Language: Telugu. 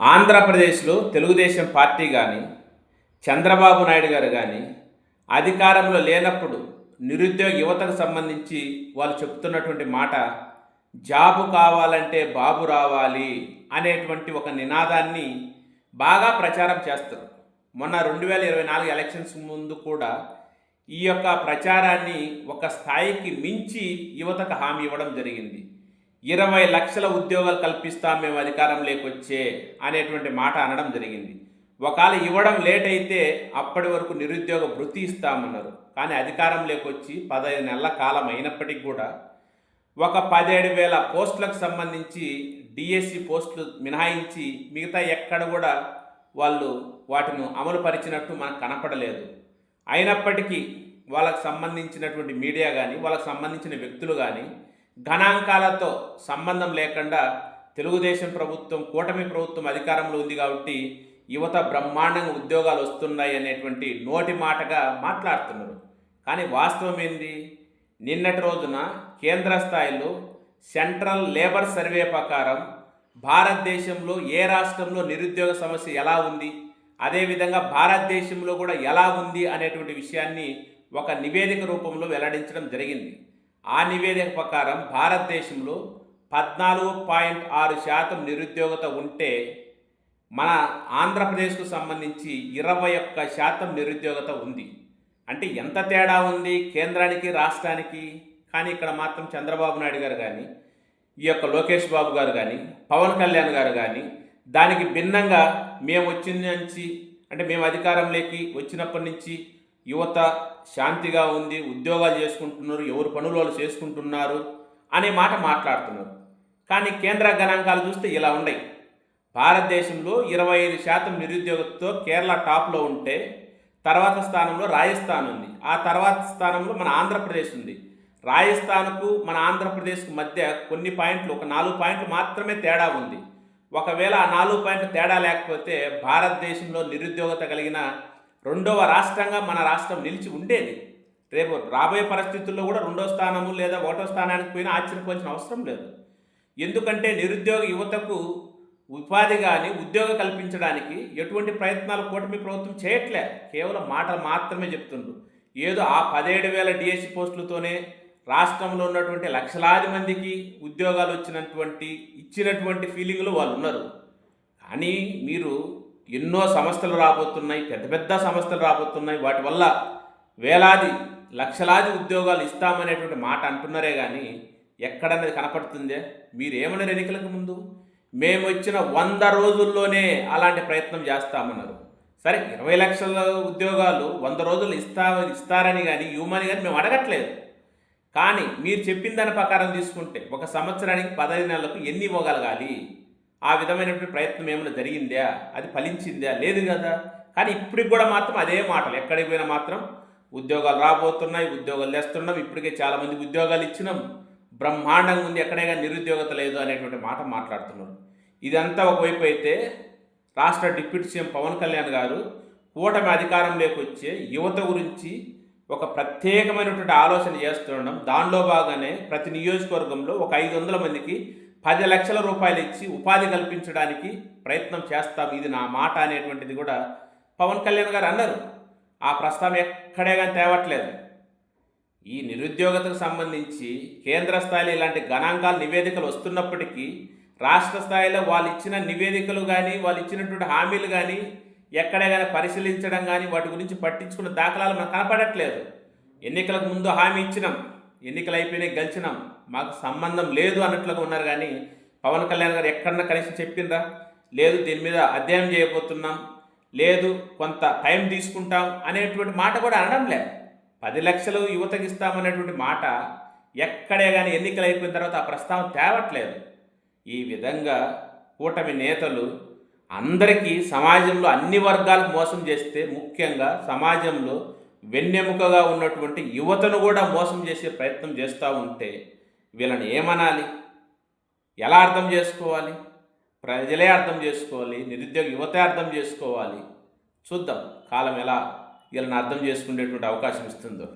ఆంధ్రప్రదేశ్లో తెలుగుదేశం పార్టీ కానీ చంద్రబాబు నాయుడు గారు కానీ అధికారంలో లేనప్పుడు నిరుద్యోగ యువతకు సంబంధించి వాళ్ళు చెప్తున్నటువంటి మాట జాబు కావాలంటే బాబు రావాలి అనేటువంటి ఒక నినాదాన్ని బాగా ప్రచారం చేస్తారు మొన్న రెండు వేల ఇరవై నాలుగు ఎలక్షన్స్ ముందు కూడా ఈ యొక్క ప్రచారాన్ని ఒక స్థాయికి మించి యువతకు హామీ ఇవ్వడం జరిగింది. ఇరవై లక్షల ఉద్యోగాలు కల్పిస్తాం మేము అధికారం లేకొచ్చే అనేటువంటి మాట అనడం జరిగింది. ఒకవేళ ఇవ్వడం లేట్ అయితే అప్పటి వరకు నిరుద్యోగ భృతి ఇస్తామన్నారు. కానీ అధికారం లేకొచ్చి పదహైదు నెలల కాలం అయినప్పటికీ కూడా ఒక పదిహేడు వేల పోస్టులకు సంబంధించి డిఎస్సి పోస్టులు మినహాయించి మిగతా ఎక్కడ కూడా వాళ్ళు వాటిని అమలు పరిచినట్టు మనకు కనపడలేదు. అయినప్పటికీ వాళ్ళకు సంబంధించినటువంటి మీడియా కానీ వాళ్ళకు సంబంధించిన వ్యక్తులు కానీ గణాంకాలతో సంబంధం లేకుండా తెలుగుదేశం ప్రభుత్వం కూటమి ప్రభుత్వం అధికారంలో ఉంది కాబట్టి యువత బ్రహ్మాండంగా ఉద్యోగాలు వస్తున్నాయి అనేటువంటి నోటి మాటగా మాట్లాడుతున్నారు. కానీ వాస్తవం ఏంది? నిన్నటి రోజున కేంద్ర స్థాయిలో సెంట్రల్ లేబర్ సర్వే ప్రకారం భారతదేశంలో ఏ రాష్ట్రంలో నిరుద్యోగ సమస్య ఎలా ఉంది? అదేవిధంగా భారతదేశంలో కూడా ఎలా ఉంది అనేటువంటి విషయాన్ని ఒక నివేదిక రూపంలో వెల్లడించడం జరిగింది. ఆ నివేదిక ప్రకారం భారతదేశంలో పద్నాలుగు పాయింట్ ఆరు శాతం నిరుద్యోగత ఉంటే మన ఆంధ్రప్రదేశ్కు సంబంధించి ఇరవై ఒక్క శాతం నిరుద్యోగత ఉంది. అంటే ఎంత తేడా ఉంది కేంద్రానికి రాష్ట్రానికి? కానీ ఇక్కడ మాత్రం చంద్రబాబు నాయుడు గారు కానీ ఈ యొక్క లోకేష్ బాబు గారు కానీ పవన్ కళ్యాణ్ గారు కానీ దానికి భిన్నంగా మేము వచ్చిన నుంచి అంటే మేము అధికారంలోకి వచ్చినప్పటి నుంచి యువత శాంతిగా ఉంది ఉద్యోగాలు చేసుకుంటున్నారు ఎవరు పనులు వాళ్ళు చేసుకుంటున్నారు అనే మాట మాట్లాడుతున్నారు. కానీ కేంద్ర గణాంకాలు చూస్తే ఇలా ఉన్నాయి. భారతదేశంలో ఇరవై ఐదు శాతం నిరుద్యోగంతో కేరళ టాప్లో ఉంటే తర్వాత స్థానంలో రాజస్థాన్ ఉంది. ఆ తర్వాత స్థానంలో మన ఆంధ్రప్రదేశ్ ఉంది. రాజస్థాన్కు మన ఆంధ్రప్రదేశ్కు మధ్య కొన్ని పాయింట్లు ఒక నాలుగు పాయింట్లు మాత్రమే తేడా ఉంది. ఒకవేళ ఆ నాలుగు పాయింట్లు తేడా లేకపోతే భారతదేశంలో నిరుద్యోగత కలిగిన రెండవ రాష్ట్రంగా మన రాష్ట్రం నిలిచి ఉండేది. రేపు రాబోయే పరిస్థితుల్లో కూడా రెండో స్థానము లేదా ఒకటో స్థానానికి పోయినా ఆశ్చర్యపోవాల్సిన అవసరం లేదు. ఎందుకంటే నిరుద్యోగ యువతకు ఉపాధి కానీ ఉద్యోగం కల్పించడానికి ఎటువంటి ప్రయత్నాలు కూటమి ప్రభుత్వం చేయట్లే. కేవలం మాటలు మాత్రమే చెప్తుండ్రు. ఏదో ఆ పదిహేడు వేల డిఎస్సి పోస్టులతోనే రాష్ట్రంలో ఉన్నటువంటి లక్షలాది మందికి ఉద్యోగాలు వచ్చినటువంటి ఇచ్చినటువంటి ఫీలింగ్లు వాళ్ళు ఉన్నారు. కానీ మీరు ఎన్నో సంస్థలు రాబోతున్నాయి పెద్ద పెద్ద సంస్థలు రాబోతున్నాయి. వాటి వల్ల వేలాది లక్షలాది ఉద్యోగాలు ఇస్తామనేటువంటి మాట అంటున్నారే కానీ ఎక్కడనేది కనపడుతుందే? మీరేమన్నారు ఎన్నికలకు ముందు? మేము వచ్చిన వంద రోజుల్లోనే అలాంటి ప్రయత్నం చేస్తామన్నారు. సరే ఇరవై లక్షల ఉద్యోగాలు వంద రోజులు ఇస్తా ఇస్తారని కానీ ఇవ్వమని కానీ మేము అడగట్లేదు. కానీ మీరు చెప్పిన దాని ప్రకారం తీసుకుంటే ఒక సంవత్సరానికి పదహైదు నెలలకు ఎన్ని ఇవ్వగలగాలి? ఆ విధమైనటువంటి ప్రయత్నం ఏమైనా జరిగిందా? అది ఫలించిందా? లేదు కదా. కానీ ఇప్పటికి కూడా మాత్రం అదే మాటలు. ఎక్కడికి పోయినా మాత్రం ఉద్యోగాలు రాబోతున్నాయి ఉద్యోగాలు తెస్తున్నాం. ఇప్పటికే చాలామంది ఉద్యోగాలు ఇచ్చినాం. బ్రహ్మాండంగా ఉంది. ఎక్కడే కానీ నిరుద్యోగత లేదు అనేటువంటి మాట మాట్లాడుతున్నారు. ఇదంతా ఒకవైపు అయితే రాష్ట్ర డిప్యూటీ సీఎం పవన్ కళ్యాణ్ గారు కూటమి అధికారంలోకి వచ్చే యువత గురించి ఒక ప్రత్యేకమైనటువంటి ఆలోచన చేస్తుండడం దానిలో బాగానే ప్రతి నియోజకవర్గంలో ఒక ఐదు వందల మందికి పది లక్షల రూపాయలు ఇచ్చి ఉపాధి కల్పించడానికి ప్రయత్నం చేస్తాం. ఇది నా మాట అనేటువంటిది కూడా పవన్ కళ్యాణ్ గారు అన్నారు. ఆ ప్రస్తావన ఎక్కడే కానీ తేవట్లేదు. ఈ నిరుద్యోగతకు సంబంధించి కేంద్ర స్థాయిలో ఇలాంటి గణాంకాల నివేదికలు వస్తున్నప్పటికీ రాష్ట్ర స్థాయిలో వాళ్ళు ఇచ్చిన నివేదికలు కానీ వాళ్ళు ఇచ్చినటువంటి హామీలు కానీ ఎక్కడే కానీ పరిశీలించడం కానీ వాటి గురించి పట్టించుకున్న దాఖలాలు మనకు కనపడట్లేదు. ఎన్నికలకు ముందు హామీ ఇచ్చినాం. ఎన్నికలు అయిపోయినాయి గెలిచినాం. మాకు సంబంధం లేదు అన్నట్లుగా ఉన్నారు కానీ పవన్ కళ్యాణ్ గారు ఎక్కడన్నా కనీసం చెప్పిందా? లేదు దీని మీద అధ్యయనం చేయబోతున్నాం. లేదు కొంత టైం తీసుకుంటాం అనేటువంటి మాట కూడా అనడంలే పది లక్షలు యువతకి ఇస్తామనేటువంటి మాట ఎక్కడే కానీ ఎన్నికలు అయిపోయిన తర్వాత ఆ ప్రస్తావన తేవట్లేదు. ఈ విధంగా కూటమి నేతలు అందరికీ సమాజంలో అన్ని వర్గాలకు మోసం చేస్తే ముఖ్యంగా సమాజంలో వెన్నెముకగా ఉన్నటువంటి యువతను కూడా మోసం చేసే ప్రయత్నం చేస్తూ ఉంటే వీళ్ళని ఏమనాలి? ఎలా అర్థం చేసుకోవాలి? ప్రజలే అర్థం చేసుకోవాలి నిరుద్యోగ యువతే అర్థం చేసుకోవాలి. చూద్దాం కాలం ఎలా వీళ్ళని అర్థం చేసుకునేటువంటి అవకాశం ఇస్తుందో.